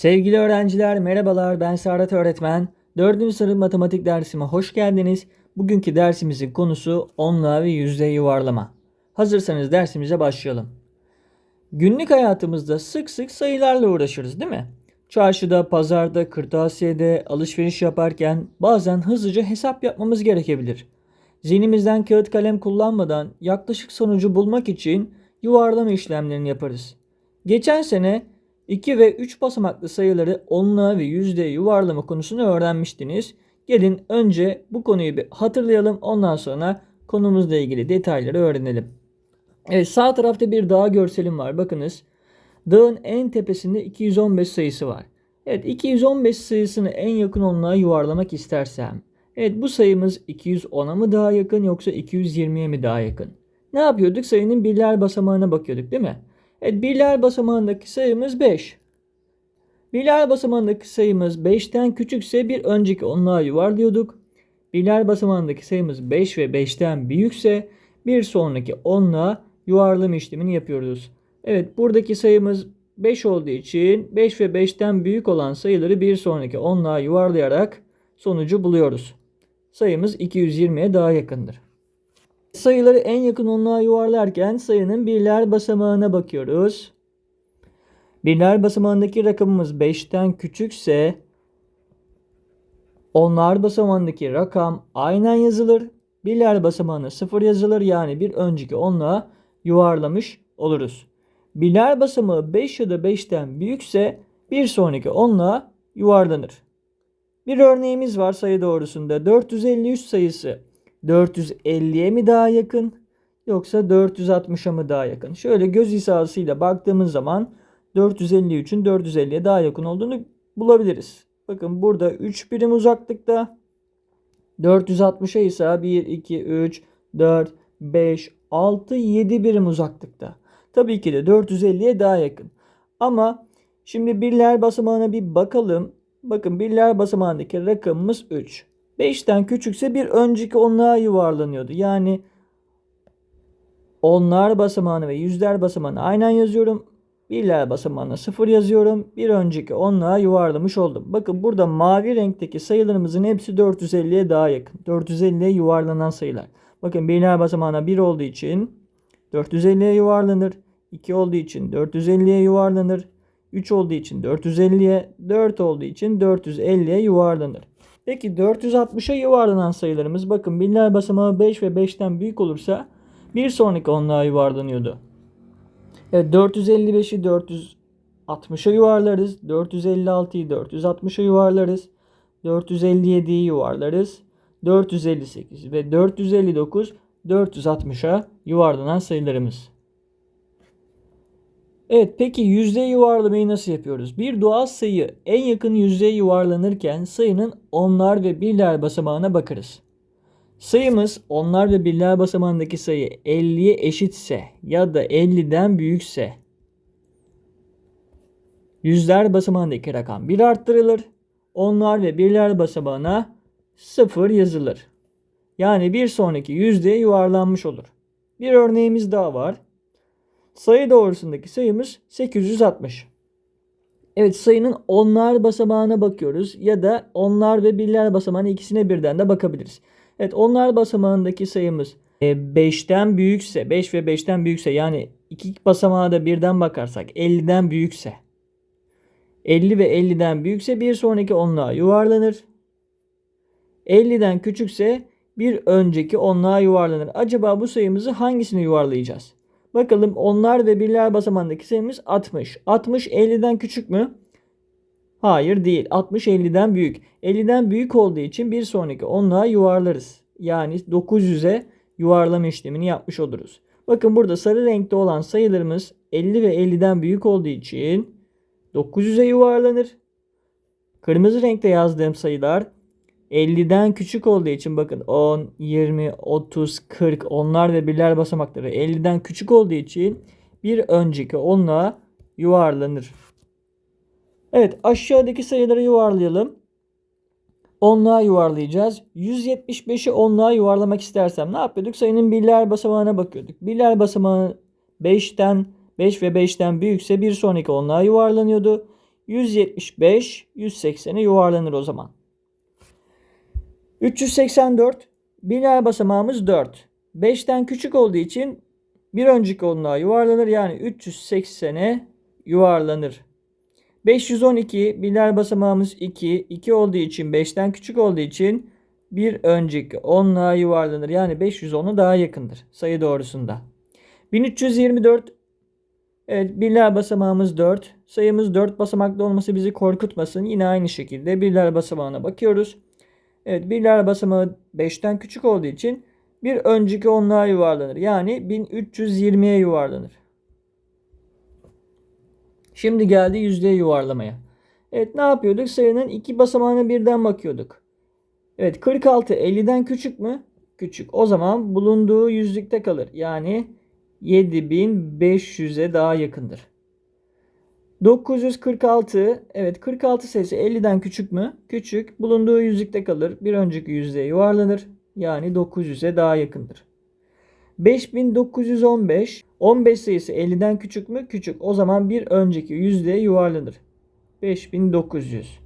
Sevgili öğrenciler merhabalar ben Serhat öğretmen. 4. sınıf matematik dersime hoş geldiniz. Bugünkü dersimizin konusu onluğa ve yüzde yuvarlama. Hazırsanız dersimize başlayalım. Günlük hayatımızda sık sık sayılarla uğraşırız değil mi? Çarşıda, pazarda, kırtasiyede, alışveriş yaparken bazen hızlıca hesap yapmamız gerekebilir. Zihnimizden kağıt kalem kullanmadan yaklaşık sonucu bulmak için yuvarlama işlemlerini yaparız. Geçen sene 2 ve 3 basamaklı sayıları onluğa ve yüzdeye yuvarlama konusunu öğrenmiştiniz. Gelin önce bu konuyu bir hatırlayalım ondan sonra konumuzla ilgili detayları öğrenelim. Evet sağ tarafta bir dağ görselim var bakınız. Dağın en tepesinde 215 sayısı var. Evet 215 sayısını en yakın onluğa yuvarlamak istersem. Evet bu sayımız 210'a mı daha yakın yoksa 220'ye mi daha yakın? Ne yapıyorduk? Sayının birler basamağına bakıyorduk değil mi? Evet birler basamağındaki sayımız 5. Birler basamağındaki sayımız 5'ten küçükse bir önceki onluğa yuvarlıyorduk. Birler basamağındaki sayımız 5 ve 5'ten büyükse bir sonraki onluğa yuvarlama işlemini yapıyoruz. Evet buradaki sayımız 5 olduğu için 5 ve 5'ten büyük olan sayıları bir sonraki onluğa yuvarlayarak sonucu buluyoruz. Sayımız 220'ye daha yakındır. Sayıları en yakın onluğa yuvarlarken sayının birler basamağına bakıyoruz. Birler basamağındaki rakamımız 5'ten küçükse onlar basamağındaki rakam aynen yazılır. Birler basamağına 0 yazılır yani bir önceki onluğa yuvarlamış oluruz. Birler basamağı 5 ya da 5'ten büyükse bir sonraki onluğa yuvarlanır. Bir örneğimiz var sayı doğrusunda 453 sayısı 450'ye mi daha yakın yoksa 460'a mı daha yakın? Şöyle göz hizasıyla baktığımız zaman 453'ün 450'ye daha yakın olduğunu bulabiliriz. Bakın burada 3 birim uzaklıkta 460'a ise 1, 2, 3, 4, 5, 6, 7 birim uzaklıkta. Tabii ki de 450'ye daha yakın. Ama şimdi birler basamağına bir bakalım. Bakın birler basamağındaki rakamımız 3. 5'ten küçükse bir önceki onluğa yuvarlanıyordu. Yani onlar basamağını ve yüzler basamağını aynen yazıyorum. Birler basamağına 0 yazıyorum. Bir önceki onluğa yuvarlamış oldum. Bakın burada mavi renkteki sayılarımızın hepsi 450'ye daha yakın. 450'ye yuvarlanan sayılar. Bakın birler basamağına 1 olduğu için 450'ye yuvarlanır. 2 olduğu için 450'ye yuvarlanır. 3 olduğu için 450'ye, 4 olduğu için 450'ye yuvarlanır. Peki 460'a yuvarlanan sayılarımız bakın birler basamağı 5 ve 5'ten büyük olursa bir sonraki onluğa yuvarlanıyordu. Evet 455'i 460'a yuvarlarız. 456'yı 460'a yuvarlarız. 457'yi yuvarlarız. 458 ve 459 460'a yuvarlanan sayılarımız. Evet peki yüzde yuvarlamayı nasıl yapıyoruz? Bir doğal sayı en yakın yüzdeye yuvarlanırken sayının onlar ve birler basamağına bakarız. Sayımız onlar ve birler basamağındaki sayı 50'ye eşitse ya da 50'den büyükse yüzler basamağındaki rakam 1 arttırılır. Onlar ve birler basamağına 0 yazılır. Yani bir sonraki yüzdeye yuvarlanmış olur. Bir örneğimiz daha var. Sayı doğrusundaki sayımız 860. Evet sayının onlar basamağına bakıyoruz ya da onlar ve birler basamağına ikisine birden de bakabiliriz. Evet onlar basamağındaki sayımız 5'ten büyükse 5 ve 5'ten büyükse yani iki basamağa da birden bakarsak 50'den büyükse 50 ve 50'den büyükse bir sonraki onluğa yuvarlanır. 50'den küçükse bir önceki onluğa yuvarlanır. Acaba bu sayımızı hangisine yuvarlayacağız? Bakalım onlar ve birler basamağındaki sayımız 60. 60 50'den küçük mü? Hayır değil. 60 50'den büyük. 50'den büyük olduğu için bir sonraki onluğa yuvarlarız. Yani 900'e yuvarlama işlemini yapmış oluruz. Bakın burada sarı renkte olan sayılarımız 50 ve 50'den büyük olduğu için 900'e yuvarlanır. Kırmızı renkte yazdığım sayılar 50'den küçük olduğu için bakın 10, 20, 30, 40 onlar ve birler basamakları 50'den küçük olduğu için bir önceki onluğa yuvarlanır. Evet aşağıdaki sayıları yuvarlayalım. Onluğa yuvarlayacağız. 175'i onluğa yuvarlamak istersem ne yapıyorduk? Sayının birler basamağına bakıyorduk. Birler basamağı 5'ten 5 ve 5'ten büyükse bir sonraki onluğa yuvarlanıyordu. 175 180'e yuvarlanır o zaman. 384 binler basamağımız 4. 5'ten küçük olduğu için bir önceki onluğa yuvarlanır. Yani 380'e yuvarlanır. 512 binler basamağımız 2. 2 olduğu için 5'ten küçük olduğu için bir önceki onluğa yuvarlanır. Yani 510'a daha yakındır sayı doğrusunda. 1324 Evet birler basamağımız 4. Sayımız 4 basamaklı olması bizi korkutmasın. Yine aynı şekilde birler basamağına bakıyoruz. Evet birler basamağı 5'ten küçük olduğu için bir önceki onluğa yuvarlanır. Yani 1320'ye yuvarlanır. Şimdi geldi yüzdeye yuvarlamaya. Evet ne yapıyorduk? Sayının iki basamağına birden bakıyorduk. Evet 46 50'den küçük mü? Küçük. O zaman bulunduğu yüzlükte kalır. Yani 7500'e daha yakındır. 946 evet 46 sayısı 50'den küçük mü? Küçük. Bulunduğu yüzlükte kalır. Bir önceki yüzlüğe yuvarlanır. Yani 900'e daha yakındır. 5915 15 sayısı 50'den küçük mü? Küçük. O zaman bir önceki yüzlüğe yuvarlanır. 5900.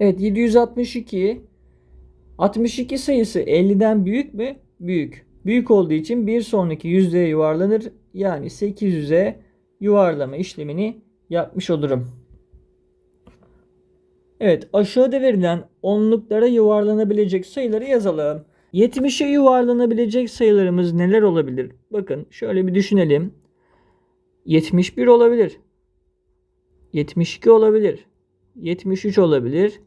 Evet 762 62 sayısı 50'den büyük mü? Büyük. Büyük olduğu için bir sonraki yüzdeye yuvarlanır. Yani 800'e yuvarlama işlemini yapmış olurum. Evet aşağıda verilen onluklara yuvarlanabilecek sayıları yazalım. 70'e yuvarlanabilecek sayılarımız neler olabilir? Bakın şöyle bir düşünelim. 71 olabilir. 72 olabilir. 73 olabilir.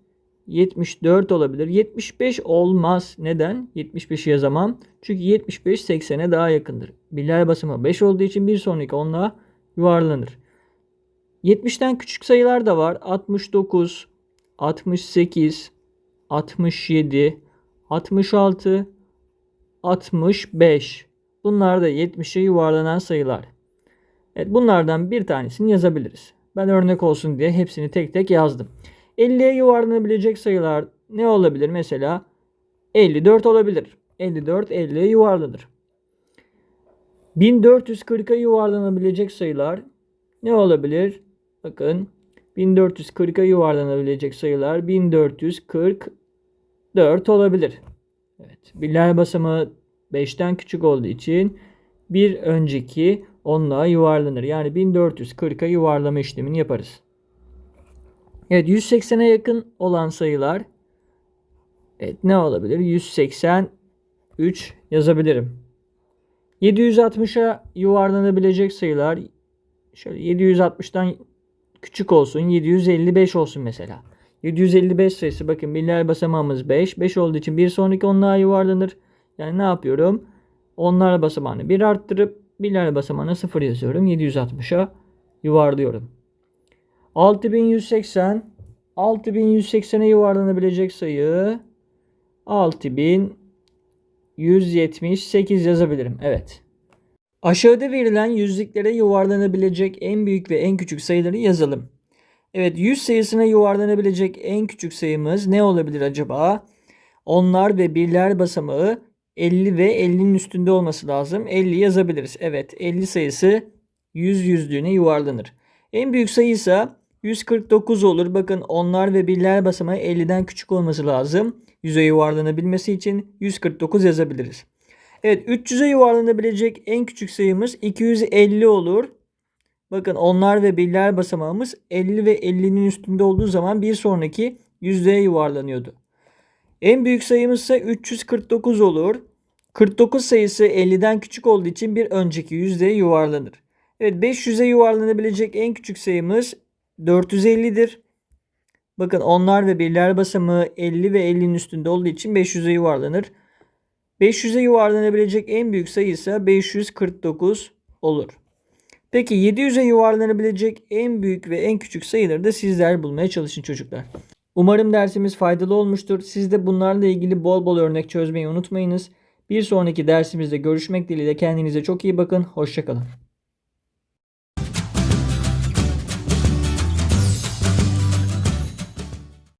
74 olabilir. 75 olmaz. Neden? 75'i yazamam. Çünkü 75 80'e daha yakındır. Birler basımı 5 olduğu için bir sonraki onluğa yuvarlanır. 70'ten küçük sayılar da var. 69, 68, 67, 66, 65. Bunlar da 70'e yuvarlanan sayılar. Evet bunlardan bir tanesini yazabiliriz. Ben örnek olsun diye hepsini tek tek yazdım. 50'ye yuvarlanabilecek sayılar ne olabilir? Mesela 54 olabilir. 54 50'ye yuvarlanır. 1440'a yuvarlanabilecek sayılar ne olabilir? Bakın 1440'a yuvarlanabilecek sayılar 1444 olabilir. Evet. Birler basamağı 5'ten küçük olduğu için bir önceki onluğa yuvarlanır. Yani 1440'a yuvarlama işlemini yaparız. Evet 180'e yakın olan sayılar evet ne olabilir? 183 yazabilirim. 760'a yuvarlanabilecek sayılar şöyle 760'tan küçük olsun 755 olsun mesela. 755 sayısı bakın birler basamağımız 5. 5 olduğu için bir sonraki onluğa yuvarlanır. Yani ne yapıyorum? Onlar basamağını 1 arttırıp birler basamağına 0 yazıyorum. 760'a yuvarlıyorum. 6180 6180'e yuvarlanabilecek sayı 6178 yazabilirim. Evet. Aşağıda verilen yüzlüklere yuvarlanabilecek en büyük ve en küçük sayıları yazalım. Evet 100 sayısına yuvarlanabilecek en küçük sayımız ne olabilir acaba? Onlar ve birler basamağı 50 ve 50'nin üstünde olması lazım. 50 yazabiliriz. Evet 50 sayısı 100 yüzlüğüne yuvarlanır. En büyük sayı ise 149 olur. Bakın onlar ve birler basamağı 50'den küçük olması lazım. 100'e yuvarlanabilmesi için 149 yazabiliriz. Evet 300'e yuvarlanabilecek en küçük sayımız 250 olur. Bakın onlar ve birler basamağımız 50 ve 50'nin üstünde olduğu zaman bir sonraki yüzdeye yuvarlanıyordu. En büyük sayımız ise 349 olur. 49 sayısı 50'den küçük olduğu için bir önceki yüzdeye yuvarlanır. Evet 500'e yuvarlanabilecek en küçük sayımız 450'dir. Bakın onlar ve birler basamağı 50 ve 50'nin üstünde olduğu için 500'e yuvarlanır. 500'e yuvarlanabilecek en büyük sayı ise 549 olur. Peki 700'e yuvarlanabilecek en büyük ve en küçük sayıları da sizler bulmaya çalışın çocuklar. Umarım dersimiz faydalı olmuştur. Siz de bunlarla ilgili bol bol örnek çözmeyi unutmayınız. Bir sonraki dersimizde görüşmek dileğiyle kendinize çok iyi bakın. Hoşçakalın.